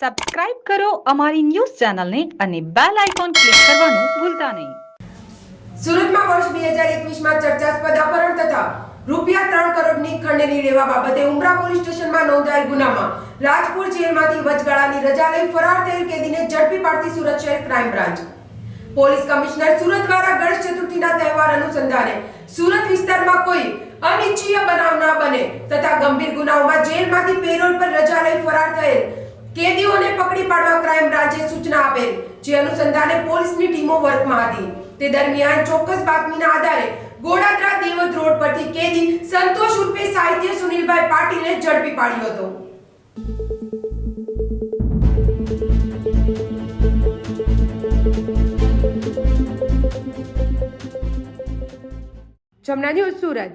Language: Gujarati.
સબસ્ક્રાઇબ કરો અમારી ન્યૂઝ ચેનલને અને બેલ આઇકોન ક્લિક કરવાનું ભૂલતા નહીં. સુરતમાં વર્ષ 2021 માં ચર્ચાસ્પદ અપહરણ તથા રૂપિયા ત્રણ કરોડની ખંડણી લેવા બાબતે ઉમરા પોલીસ સ્ટેશનમાં નોંધાયેલ ગુનામાં રાજપુર જેલમાંથી વચગાળાની રજા લઈ ફરાર થયેલ કેદીને ઝડપી પાડતી સુરત શહેર crime branch. Police commissioner Surat દ્વારા ગણેશ ચતુર્થીના તહેવાર અનુસંધાને સુરત વિસ્તારમાં કોઈ અનિચ્છીય બનાવ ન બને તથા ગંભીર ગુનાઓમાં જેલમાંથી પેરોલ પર રજા લઈ ફરાર થયેલ કેદીઓને પકડી પાડવા ક્રાઇમ બ્રાન્ચે સૂચના આપેલ, જે અનુસંધાને પોલીસની ટીમો વર્કમાં હતી. તે દરમિયાન ચોક્કસ બાતમીના આધારે ગોડાદરા દેવત રોડ પરથી કેદી સંતોષ ઉર્ફે સાહિત્ય સુનિલભાઈ પાટીલને ઝડપી પાડ્યો હતો. જમના ન્યૂઝ સુરત.